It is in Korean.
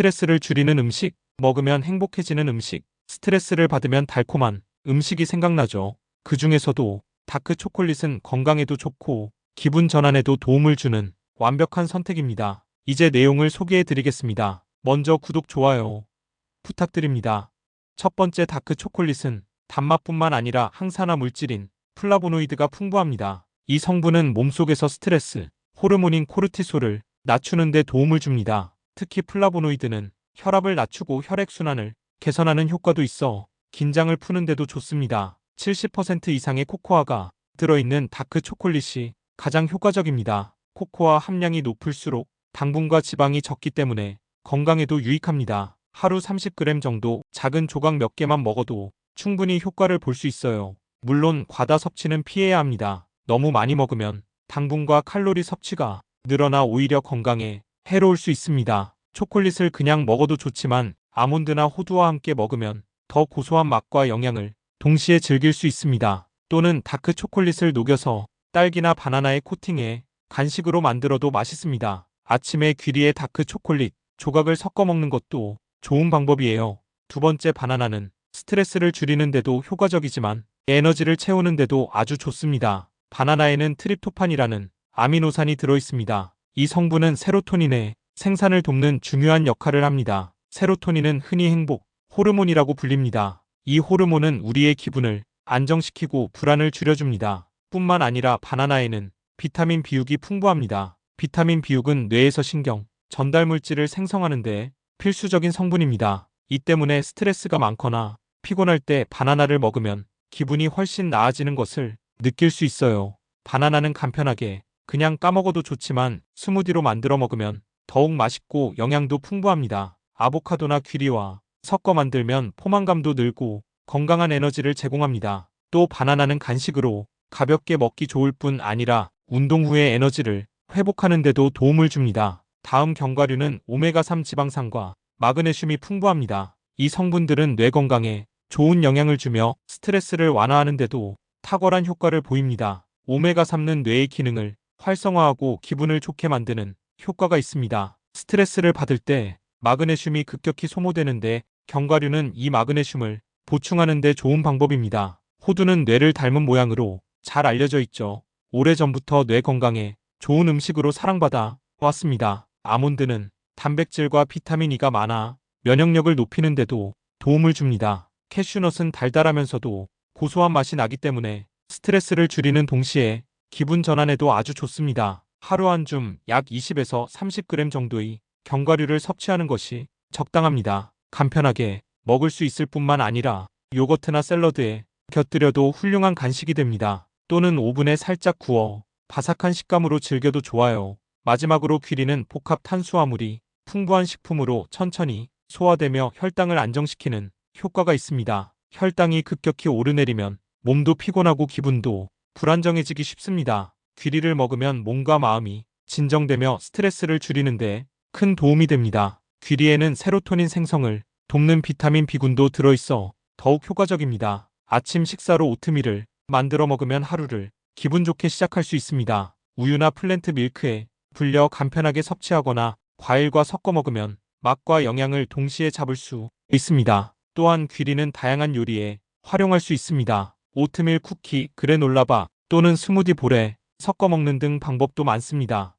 스트레스를 줄이는 음식, 먹으면 행복해지는 음식, 스트레스를 받으면 달콤한 음식이 생각나죠. 그 중에서도 다크 초콜릿은 건강에도 좋고 기분 전환에도 도움을 주는 완벽한 선택입니다. 이제 내용을 소개해 드리겠습니다. 먼저 구독, 좋아요 부탁드립니다. 첫 번째 다크 초콜릿은 단맛뿐만 아니라 항산화 물질인 플라보노이드가 풍부합니다. 이 성분은 몸속에서 스트레스, 호르몬인 코르티솔을 낮추는 데 도움을 줍니다. 특히 플라보노이드는 혈압을 낮추고 혈액순환을 개선하는 효과도 있어 긴장을 푸는 데도 좋습니다. 70% 이상의 코코아가 들어있는 다크 초콜릿이 가장 효과적입니다. 코코아 함량이 높을수록 당분과 지방이 적기 때문에 건강에도 유익합니다. 하루 30g 정도 작은 조각 몇 개만 먹어도 충분히 효과를 볼 수 있어요. 물론 과다 섭취는 피해야 합니다. 너무 많이 먹으면 당분과 칼로리 섭취가 늘어나 오히려 건강에 해로울 수 있습니다. 초콜릿을 그냥 먹어도 좋지만 아몬드나 호두와 함께 먹으면 더 고소한 맛과 영양을 동시에 즐길 수 있습니다. 또는 다크 초콜릿을 녹여서 딸기나 바나나에 코팅해 간식으로 만들어도 맛있습니다. 아침에 귀리에 다크 초콜릿 조각을 섞어 먹는 것도 좋은 방법이에요. 두 번째 바나나는 스트레스를 줄이는데도 효과적이지만 에너지를 채우는데도 아주 좋습니다. 바나나에는 트립토판이라는 아미노산이 들어있습니다. 이 성분은 세로토닌의 생산을 돕는 중요한 역할을 합니다. 세로토닌은 흔히 행복 호르몬이라고 불립니다. 이 호르몬은 우리의 기분을 안정시키고 불안을 줄여줍니다. 뿐만 아니라 바나나에는 비타민 B6이 풍부합니다. 비타민 B6은 뇌에서 신경, 전달 물질을 생성하는데 필수적인 성분입니다. 이 때문에 스트레스가 많거나 피곤할 때 바나나를 먹으면 기분이 훨씬 나아지는 것을 느낄 수 있어요. 바나나는 간편하게 그냥 까먹어도 좋지만 스무디로 만들어 먹으면 더욱 맛있고 영양도 풍부합니다. 아보카도나 귀리와 섞어 만들면 포만감도 늘고 건강한 에너지를 제공합니다. 또 바나나는 간식으로 가볍게 먹기 좋을 뿐 아니라 운동 후의 에너지를 회복하는 데도 도움을 줍니다. 다음 견과류는 오메가3 지방산과 마그네슘이 풍부합니다. 이 성분들은 뇌 건강에 좋은 영향을 주며 스트레스를 완화하는 데도 탁월한 효과를 보입니다. 오메가3는 뇌의 기능을 활성화하고 기분을 좋게 만드는 효과가 있습니다. 스트레스를 받을 때 마그네슘이 급격히 소모되는데 견과류는 이 마그네슘을 보충하는 데 좋은 방법입니다. 호두는 뇌를 닮은 모양으로 잘 알려져 있죠. 오래전부터 뇌 건강에 좋은 음식으로 사랑받아 왔습니다. 아몬드는 단백질과 비타민 E가 많아 면역력을 높이는 데도 도움을 줍니다. 캐슈넛은 달달하면서도 고소한 맛이 나기 때문에 스트레스를 줄이는 동시에 기분 전환에도 아주 좋습니다. 하루 한 줌 약 20에서 30g 정도의 견과류를 섭취하는 것이 적당합니다. 간편하게 먹을 수 있을 뿐만 아니라 요거트나 샐러드에 곁들여도 훌륭한 간식이 됩니다. 또는 오븐에 살짝 구워 바삭한 식감으로 즐겨도 좋아요. 마지막으로 귀리는 복합 탄수화물이 풍부한 식품으로 천천히 소화되며 혈당을 안정시키는 효과가 있습니다. 혈당이 급격히 오르내리면 몸도 피곤하고 기분도 불안정해지기 쉽습니다. 귀리를 먹으면 몸과 마음이 진정되며 스트레스를 줄이는데 큰 도움이 됩니다. 귀리에는 세로토닌 생성을 돕는 비타민 B군도 들어있어 더욱 효과적입니다. 아침 식사로 오트밀을 만들어 먹으면 하루를 기분 좋게 시작할 수 있습니다. 우유나 플랜트 밀크에 불려 간편하게 섭취하거나 과일과 섞어 먹으면 맛과 영양을 동시에 잡을 수 있습니다. 또한 귀리는 다양한 요리에 활용할 수 있습니다. 오트밀 쿠키, 그래놀라바 또는 스무디 볼에 섞어 먹는 등 방법도 많습니다.